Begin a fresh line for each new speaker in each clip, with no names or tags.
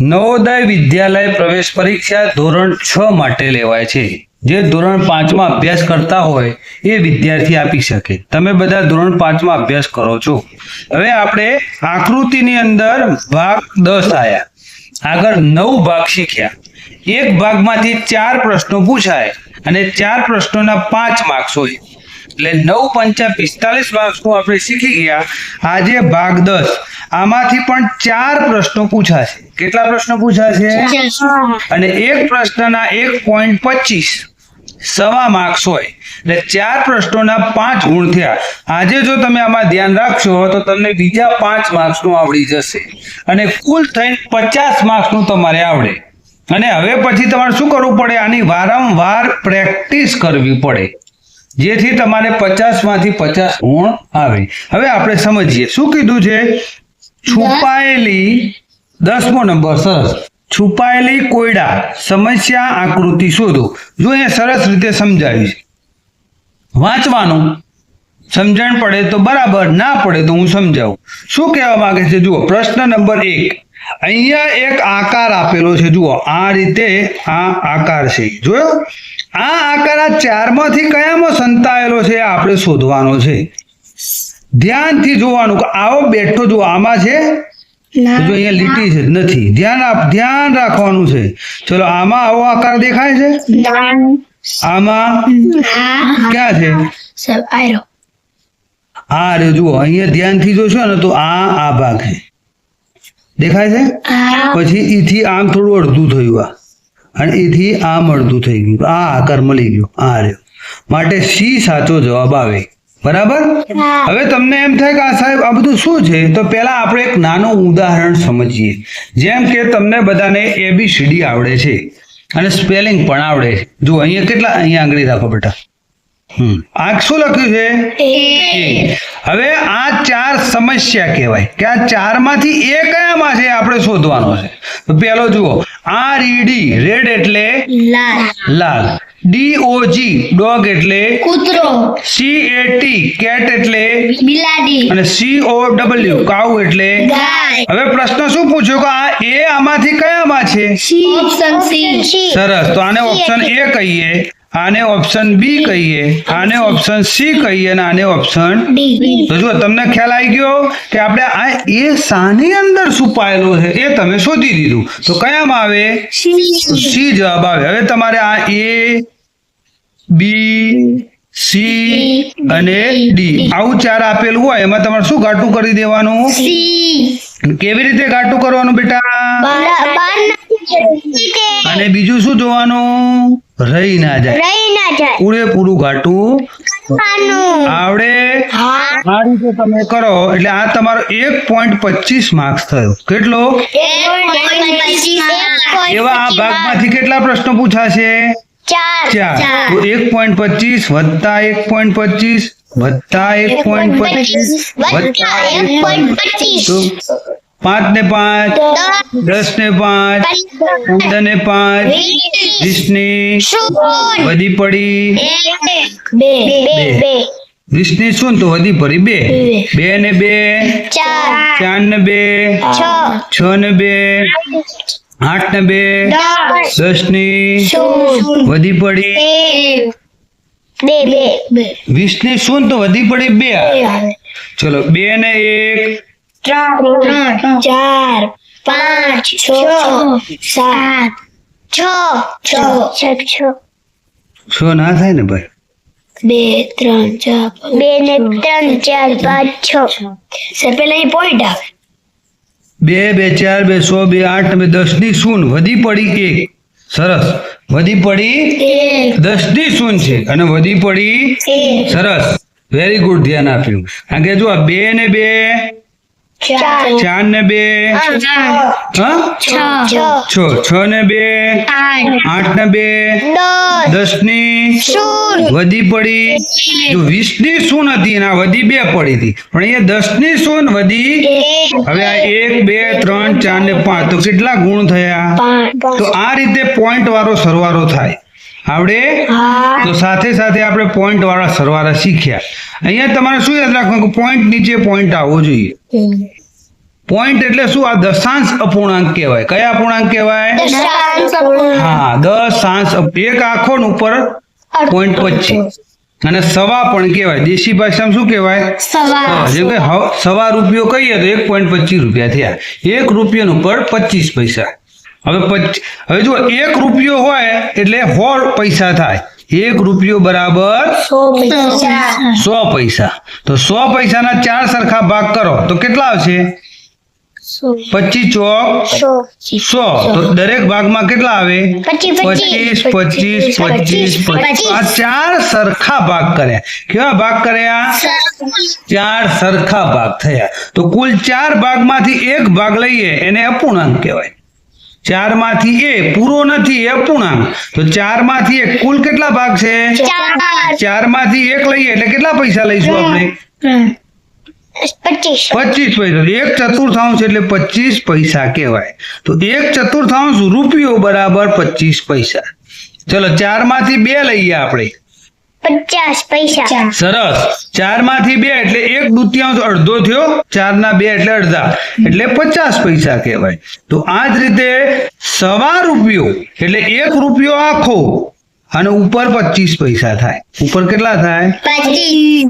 નવોદય વિદ્યાલય પ્રવેશ પરીક્ષા ધોરણ છ માટે લેવાય છે. જે ધોરણ પાંચમાં અભ્યાસ કરતા હોય એ વિદ્યાર્થી આપી શકે. તમે બધા ધોરણ પાંચમાં અભ્યાસ કરો છો. હવે આપણે આકૃતિની અંદર ભાગ દસ આવ્યા આગળ નવ ભાગ શીખ્યા. એક ભાગમાંથી ચાર પ્રશ્નો પૂછાય અને ચાર પ્રશ્નોના પાંચ માર્ક્સ હોય. એટલે નવ પંચા પિસ્તાલીસ માર્ક્સનું આપણે શીખી ગયા. આજે ભાગ દસ. આમાંથી પણ ચાર પ્રશ્નો પૂછાશે. કેટલા પ્રશ્નો પૂછાશે? અને એક પ્રશ્નના એક પોઈન્ટ પચીસ સવા માર્ક્સ હોય. એટલે ચાર પ્રશ્નોના પાંચ ગુણ થયા. આજે જો તમે આમાં ધ્યાન રાખશો, તો તમને બીજા પાંચ માર્ક્સનું આવડી જશે. અને કુલ થઈને પચાસ માર્ક્સનું તમારે આવડે. અને હવે પછી તમારે શું કરવું પડે? આની વારંવાર પ્રેક્ટિસ કરવી પડે. જેથી તમારે પચાસમાંથી પચાસ ગુણ આવે. હવે આપણે સમજીએ. શું કીધું છે? છુપાયેલી, દસમો નંબર, સરસ. છુપાયેલી કોયડા, સમસ્યા આકૃતિ શોધો. જો એ સરસ રીતે સમજાવી છે. વાંચવાનું. સમજણ પડે તો બરાબર, ના પડે તો હું સમજાવું. શું કહેવા માંગે છે? જુઓ, પ્રશ્ન નંબર એક. અહીંયા એક આકાર આપેલો છે. જુઓ, આ રીતે આ આકાર છે. જોયો? આ આકાર આ ચારમાંથી કયામાં સંતાયેલો છે આપણે શોધવાનો છે. ધ્યાનથી જોવાનું કે આવો બેઠો જુઓ આમાં છે જો અહીંયા લીટી છે નથી. ધ્યાન આપ ધ્યાન રાખવાનું છે. ચલો આમાં આવો આકાર દેખાય છે? આમાં? ક્યાં છે? આ રે જુઓ અહીંયા ધ્યાનથી જોશો ને તો આ આ ભાગ છે. દેખાય છે? પછી ઈથી આમ થોડું અડધું થયું આ. અને એથી આમ અડધું થઈ ગયું. આ આકાર મળી ગયો. આ રહ્યો. માટે સી સાચો જવાબ આવે. બરાબર? હવે તમને એમ થાય કે આ સાહેબ આ બધું શું છે? તો પહેલા આપણે એક નાનું ઉદાહરણ સમજીએ. જેમ કે તમને બધાને એબીસીડી આવડે છે. અને સ્પેલિંગ પણ આવડે છે. જો અહીંયા કેટલા? અહીંયા આંગળી રાખો બેટા. હમ. આ શું લખ્યું છે? હવે આ ચાર સમસ્યા કહેવાય. કે આ ચારમાંથી એ કયામાં છે આપણે શોધવાનો છે? તો પહેલો જુઓ. આર રીડી રેડ એટલે લાલ. ડી ઓ જી ડોગ એટલે
કૂતરો.
સી એ ટી કેટ એટલે
બિલાડી.
અને સી ઓ ડબલ્યુ કાઉ એટલે
ગાય.
હવે પ્રશ્ન શું પૂછ્યો કે આ એ આમાંથી કયામાં છે?
Option C.
સરસ તો આને ઓપ્શન એ કહીએ આને ઓપ્શન બી કહીએ આને ઓપ્શન સી કહીએ અને આને ઓપ્શન તો જો તમને ખ્યાલ આવી ગયો કે આપણે આ એ સાની અંદર છુપાયેલો છે એ તમે શોધી દીધું. તો કયામાં આવે? તો સી જવાબ આવે. હવે તમારે આ એ બી સી અને ડી. આવું ચાર આપેલું હોય એમાં તમારે શું ઘાટું કરી દેવાનું? કેવી રીતે ઘાટું કરવાનું બેટા? અને બીજું શું જોવાનું? રહી ના જાય.
રહી ના જાય.
પૂરેપૂરું ઘાટું આવડે. આ રીતે તમે કરો એટલે આ તમારો એક પોઈન્ટ પચીસ માર્ક્સ થયો. કેટલો? એવા આ ભાગમાંથી કેટલા પ્રશ્નો પૂછાશે?
ચાર.
તો એક પોઈન્ટ પચીસ વત્તા એક પોઈન્ટ પચીસ વત્તા એક પોઈન્ટ પચીસ વત્તા એક પોઈન્ટ પચીસ. પાંચ ને પાંચ દસ. ને પાંચ પંદર. ને પાંચ વીસ. ની વધી પડી.
બે. બે
વીસની શું તો વધી પડી? બે. બે. ને બે.
ચાર.
ચાર ને બે.
છ.
ને બે. આઠ ને બે દસની વધી પડી
બે બે બે
વીસની શું તો વધી પડી બે ચલો બે ને એક
ત્રણ ચાર પાંચ છ સાત છ છ છ
છ ના થાય ને ભાઈ
બે ત્રણ ચાર બે ને ત્રણ ચાર પાંચ છ સર પેલા અહીં પોઈન્ટ આવે
બે બે ચાર બે સો બે આઠ બે દસની શૂન વધી પડી એક? સરસ. વધી પડી દસની શૂન છે. અને વધી પડી સરસ. વેરી ગુડ ધ્યાન આપ્યું. કારણ કે જો આ બે ને બે
ચાર.
ને બે.
છ. છ.
ને બે.
આઠ.
ને બે.
દસ.
ની વધી પડી. જો વીસની શું હતી અને વધી બે પડી હતી. પણ એ દસની શું વધી હવે આ એક બે ત્રણ ચાર ને પાંચ. તો કેટલા ગુણ થયા? તો આ રીતે પોઈન્ટ વાળો સરવારો થાય. આવડે? તો સાથે સાથે આપણે પોઈન્ટ વાળા સરવાળા શીખ્યા. અહીંયા તમારે શું યાદ રાખવાનું પોઈન્ટ નીચે પોઈન્ટ આવવો જોઈએ. પોઈન્ટ એટલે શું? આ દશાંશ અપૂર્ણાંક કહેવાય. કયા અપૂર્ણાંક કહેવાય? હા દશાંશ એક આખો ઉપર પોઈન્ટ પચીસ અને સવા પણ કહેવાય. દેશી ભાષામાં શું કહેવાય? જેમ કે સવા રૂપિયો કહીએ તો એક પોઈન્ટ પચીસ રૂપિયા થયા. એક રૂપિયાનું ઉપર પચીસ પૈસા. હવે હવે જો એક રૂપિયો હોય એટલે સો પૈસા થાય. એક રૂપિયો બરાબર
સો પૈસા.
સો પૈસા. તો સો પૈસાના ચાર સરખા ભાગ કરો. તો કેટલા આવશે? પચીસ ચોક?
સો.
તો દરેક ભાગમાં કેટલા આવે?
પચીસ
પચીસ. પચીસ પચીસ આ ચાર સરખા ભાગ કર્યા. કેવા ભાગ કર્યા? ચાર સરખા ભાગ થયા. તો કુલ ચાર ભાગમાંથી એક ભાગ લઈએ એને અપૂર્ણાંક કહેવાય. ચારમાંથી એ પૂરો નથી એ અપૂર્ણાંક. તો ચારમાંથી એક કુલ કેટલા ભાગ છે?
ચાર.
માંથી એક લઈએ એટલે કેટલા પૈસા લઈશું આપણે?
પચીસ.
પૈસા. એક ચતુર્થાંશ એટલે પચીસ પૈસા કહેવાય. તો એક ચતુર્થાંશ રૂપિયો બરાબર પચીસ પૈસા. ચલો ચારમાંથી બે લઈએ આપણે.
પચાસ પૈસા.
સરસ. ચારમાંથી બે એટલે એક દુત્યાંશ અડધો થયો. ચાર ના બે એટલે અડધા. એટલે પચાસ પૈસા કહેવાય. તો આ જ રીતે સવા રૂપિયો એટલે એક રૂપિયો આખો. અને ઉપર પચીસ પૈસા થાય. ઉપર કેટલા થાય?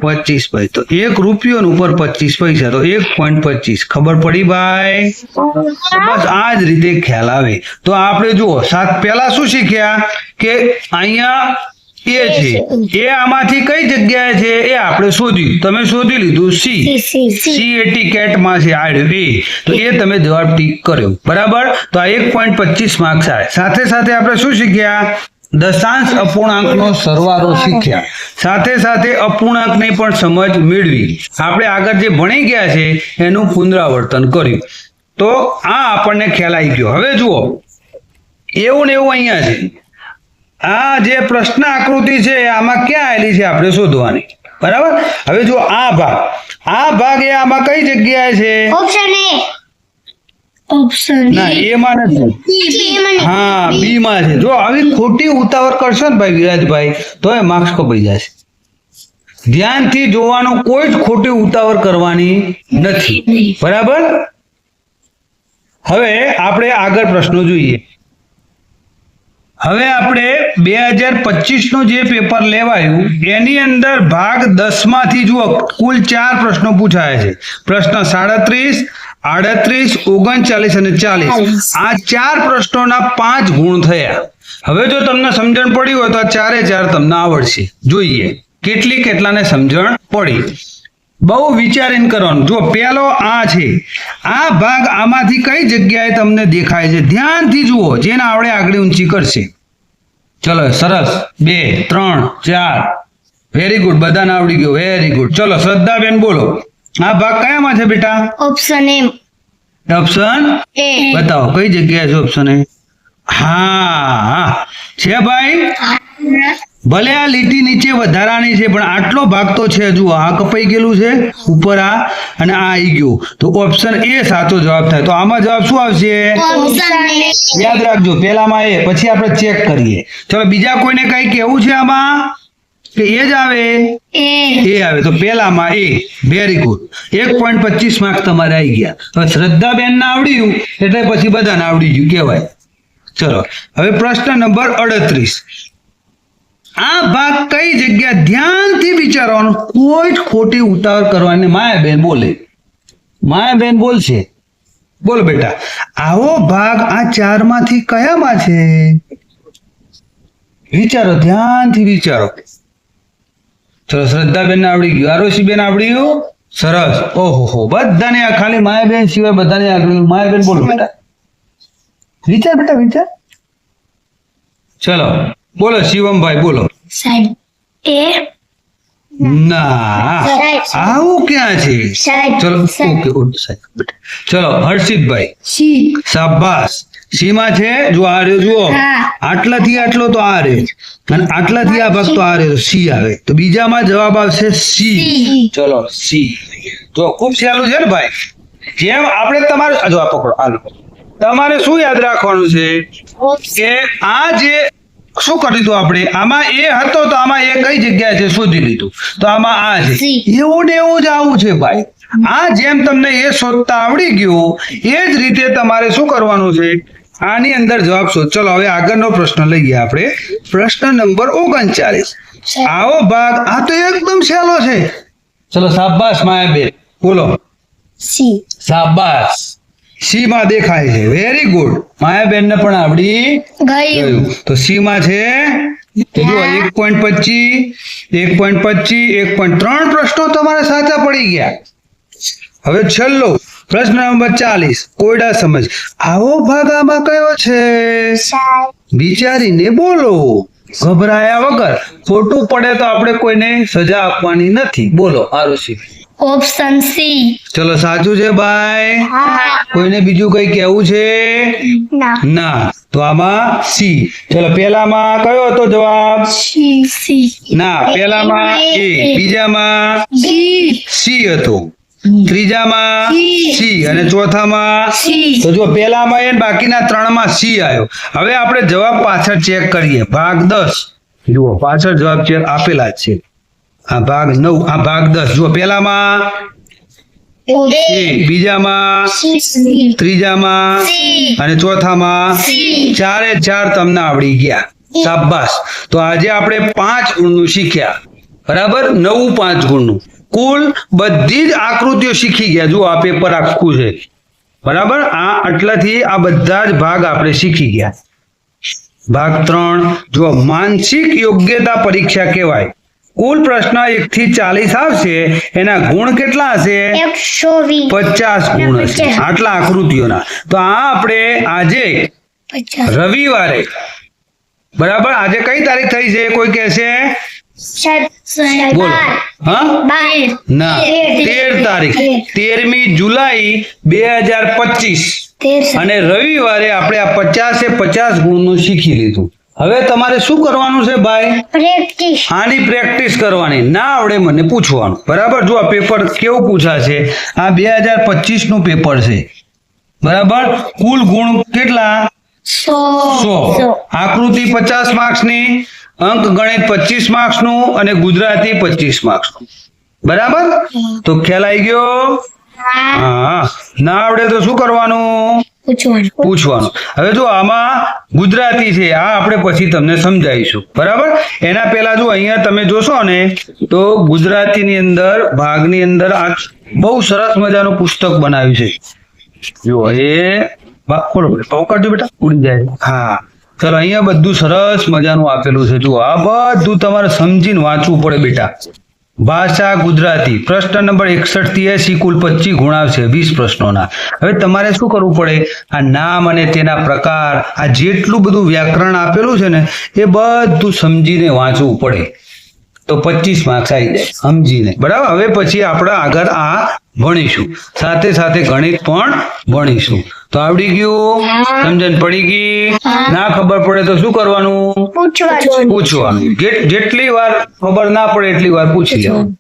પચીસ.
પૈસા. તો એક રૂપિયો ને ઉપર પચીસ પૈસા. તો એક પોઈન્ટ પચીસ. ખબર પડી ભાઈ? બસ આ જ રીતે ખ્યાલ આવે. તો આપણે જુઓ સાત પહેલા શું શીખ્યા? કે અહીંયા એ છે. એ આમાંથી કઈ જગ્યાએ છે? એ આપણે શોધ્યું. તમે શોધી લીધું સી સી એટી કેટમાં છે આડ્યું એ તો એ તમે જવાબ ટીક કર્યો. બરાબર? તો આ એક પોઈન્ટ પચીસ માર્ક્સ આવે. સાથે સાથે આપણે શું શીખ્યા? દશાંશ અપૂર્ણાંકનો સરવાળો શીખ્યા. સાથે સાથે અપૂર્ણાંકની પણ સમજ મેળવી. આપણે આગળ જે ભણી ગયા છે, એનું પુનરાવર્તન કર્યું. તો આ આપણને ખ્યાલ આવી ગયો. હવે જુઓ. એવું ને એવું અહીંયા છે. આ જે પ્રશ્ન આકૃતિ છે, આમાં ક્યાં આવેલી છે આપણે શોધવાની? બરાબર? હવે જો આ ભાગ. આ ભાગ એ આમાં કઈ જગ્યાએ છે?
ઓપ્શન એ ઓપ્શન
ના એમાં નથી. હા બી માં છે. જો આવી ખોટી ઉતાવળ કરશો ને ભાઈ વિરાજભાઈ તો એ માર્ક્સ કપાઈ જશે. ધ્યાનથી જોવાનું કોઈ જ ખોટી ઉતાવળ કરવાની નથી. બરાબર? હવે આપણે આગળ પ્રશ્નો જોઈએ. હવે આપણે બે હજાર પચીસનું જે પેપર લેવાયું એની અંદર ભાગ દસમાંથી જુઓ કુલ ચાર પ્રશ્નો પૂછાયા છે. પ્રશ્ન સાડત્રીસ આડત્રીસ ઓગણચાલીસ અને ચાલીસ. આ ચાર પ્રશ્નોના પાંચ ગુણ થયા. હવે જો તમને સમજણ પડી હોય તો આ ચારે ચાર તમને આવડશે. જોઈએ કેટલી કેટલાને સમજણ પડી? બહુ વિચારીને કરવાનું. જો પેલો આ છે. આ ભાગ આમાંથી કઈ જગ્યાએ તમને દેખાય છે? ધ્યાનથી જુઓ જેને આવડે આગળ ઊંચી કરશે. ચલો સરસ. બે ત્રણ ચાર. વેરી ગુડ બધાને આવડી ગયું. વેરી ગુડ ચલો શ્રદ્ધાબેન બોલો. આ ભાગ કયામાં છે બેટા?
ઓપ્શન એ
ઓપ્શન
એ
બતાવો કઈ જગ્યાએ છે ઓપ્શન એ હા હા છે ભાઈ? ભલે આ લીટી નીચે વધારાની છે પણ આટલો ભાગ તો છે જુઓ આ કપાઈ ગયેલું છે ઉપર આ અને આ આવી ગયું. તો ઓપ્શન એ સાચો જવાબ થાય. તો આમાં જવાબ શું આવશે? યાદ રાખજો પેલામાં એ પછી આપણે ચેક કરીએ. ચલો બીજા કોઈને કઈ કેવું છે આમાં? કે એ જ આવે?
એ.
એ આવે. તો પેલામાં એ. વેરી ગુડ એક પોઈન્ટ પચીસ માર્ક તમારે આવી ગયા. હવે શ્રદ્ધાબેન ને આવડ્યું એટલે પછી બધાને આવડી ગયું કહેવાય. ચલો. હવે પ્રશ્ન નંબર અડત્રીસ. આ ભાગ કઈ જગ્યા ધ્યાનથી વિચારવાનો? કોઈ જ ખોટી ઉતાવળ કરવાની. માયાબેન બોલે. માયાબેન બોલશે. બોલ બેટા. આવો ભાગ આ ચારમાંથી કયામાં છે? વિચારો. ધ્યાનથી વિચારો. ચલો શ્રદ્ધાબેન આવડી ગયું. આરોશીબેન ગયું? સરસ. ઓહો બધાને આ ખાલી માયાબેન સિવાય બધાને આવડ્યું માયાબેન બોલો. બેટા? વિચાર બેટા વિચાર. ચલો. બોલો શિવમભાઈ બોલો.
સાહેબ એ
ના. આવું ક્યાં છે? ચલો ઓકે ઓકે સાહેબ. બેટા. ચલો હર્ષિતભાઈ. શાબાશ. સીમા છે? જો આ રહ્યો જુઓ. આટલાથી આટલો તો આ રે અને આટલાથી આ ભાગ તો આ રે સી આવે. તો બીજામાં જવાબ આવશે સી. ચલો સી. જો ખૂબ સહેલું છે ને ભાઈ? જેમ આપણે તમારે જો આ પકડો આ તમારે શું યાદ રાખવાનું છે? કે આ જે શું કરી દીધું આપણે? આમાં એ હતો તો આમાં એ કઈ જગ્યાએ છે? શોધી લીધું. તો આમાં આ છે. એવું ને એવું જ આવું છે ભાઈ. આ જેમ તમને એ શોધતા આવડી ગયું એ જ રીતે તમારે શું કરવાનું છે? આની અંદર જવાબ શોધ. ચલો હવે આગળનો પ્રશ્ન લઈએ આપણે. પ્રશ્ન નંબર ઓગણચાલીસ. આવો ભાગ. આ તો એકદમ સહેલો છે. ચલો શાબાશ માયાબેન. બોલો.
સી.
શાબાશ. સી માં દેખાય છે. વેરી ગુડ માયાબેન ને પણ આવડી
ગયું.
ગયું. તો સી માં છે જો એક પોઈન્ટ પચીસ એક પોઈન્ટ પચીસ એક પોઈન્ટ ત્રણ પ્રશ્નો તમારે સાચા પડી ગયા. હવે છેલ્લો. પ્રશ્ન નંબર ચાલીસ કોયડા સમજ. આવો ભાગ આમાં કયો છે? વિચારીને બોલો. ગભરાયા વગર ખોટું પડે તો આપણે કોઈને સજા આપવાની નથી. બોલો આરુષિ.
Option C.
ચલો સાચું છે ભાઈ? કોઈને બીજું કઈ કેવું છે?
ના.
તો આમાં સી. ચલો પેલામાં કયો હતો જવાબ?
C C.
ના પેલામાં એ. બીજામાં સી હતો. ત્રીજામાં
સી.
અને ચોથામાં તો જો પેલામાં એ ને બાકીના ત્રણમાં સી આવ્યો હવે આપણે જવાબ પાછળ ચેક કરીએ. ભાગ દસ. જુઓ પાછળ જવાબ ચેક આપેલા છે. આ ભાગ નવ આ ભાગ દસ. જુઓ પેલામાં બીજામાં ત્રીજામાં અને ચોથામાં ચારે ચાર તમને આવડી ગયા. શાબાશ. તો આજે આપણે પાંચ ગુણનું શીખ્યા. બરાબર? નવું પાંચ ગુણનું. કુલ બધી જ આકૃતિઓ શીખી ગયા. જો આ પેપર આખું છે. બરાબર? આ આટલાથી આ બધા જ ભાગ આપણે શીખી ગયા. ભાગ ત્રણ જો માનસિક યોગ્યતા પરીક્ષા કહેવાય. કુલ પ્રશ્ન એક થી ચાલીસ આવશે. એના ગુણ કેટલા હશે? પચાસ ગુણ હશે. આટલા આકૃતિઓના. તો આ આપણે આજે રવિવારે બરાબર? આજે કઈ તારીખ થઈ છે? કોઈ કહેશે? બોલો. હા? ના. તેર તારીખ. તેરમી જુલાઈ બે હજાર પચીસ. અને રવિવારે આપણે આ પચાસે પચાસ ગુણનું શીખી લીધું. હવે તમારે શું કરવાનું છે ભાઈ? આની પ્રેક્ટિસ કરવાની. ના આવડે મને પૂછવાનું. બરાબર? જો આ પેપર કેવું પૂછાશે? આ બે હજાર પચીસનું પેપર છે. બરાબર? કુલ ગુણ કેટલા?
સો.
સો. આકૃતિ પચાસ માર્ક્સની અંક ગણિત પચીસ માર્ક્સનું અને ગુજરાતી પચીસ માર્ક્સનું. બરાબર? તો ખ્યાલ આવી ગયો? હા. ના આવડે તો શું કરવાનું?
પૂછવાનું.
પૂછવાનું. હવે જો આમાં ગુજરાતી છે આ આપણે પછી તમને સમજાવીશું. બરાબર? એના પહેલા જો અહીંયા તમે જોશો ને તો ગુજરાતીની અંદર ભાગની અંદર આ બહુ સરસ મજાનું પુસ્તક બનાવ્યું છે. જો એ બોલો બોલો. બેટા. ઉડી જાય. હા. ચલો, અહીંયા બધું સરસ મજાનું આપેલું છે. જુઓ, આ બધું તમારે સમજીને વાંચવું પડે બેટા. ભાષા ગુજરાતી. પ્રશ્ન નંબર એકસઠથી એસી, કુલ પચીસ ગુણાવ છે, વીસ પ્રશ્નોના. હવે તમારે શું કરવું પડે? આ નામ અને તેના પ્રકાર, આ જેટલું બધું વ્યાકરણ આપેલું છે ને, એ બધું સમજીને વાંચવું પડે. તો પચીસ માર્ક્સ આવી જાય, સમજીને. બરાબર? હવે પછી આપણે આગળ આ ભણીશું. સાથે સાથે ગણિત પણ ભણીશું. તો આવડી ગયું? સમજણ પડી ગઈ? ના ખબર પડે તો શું કરવાનું?
પૂછવાનું.
જેટલી વાર ખબર ના પડે એટલી વાર પૂછી લેવાનું.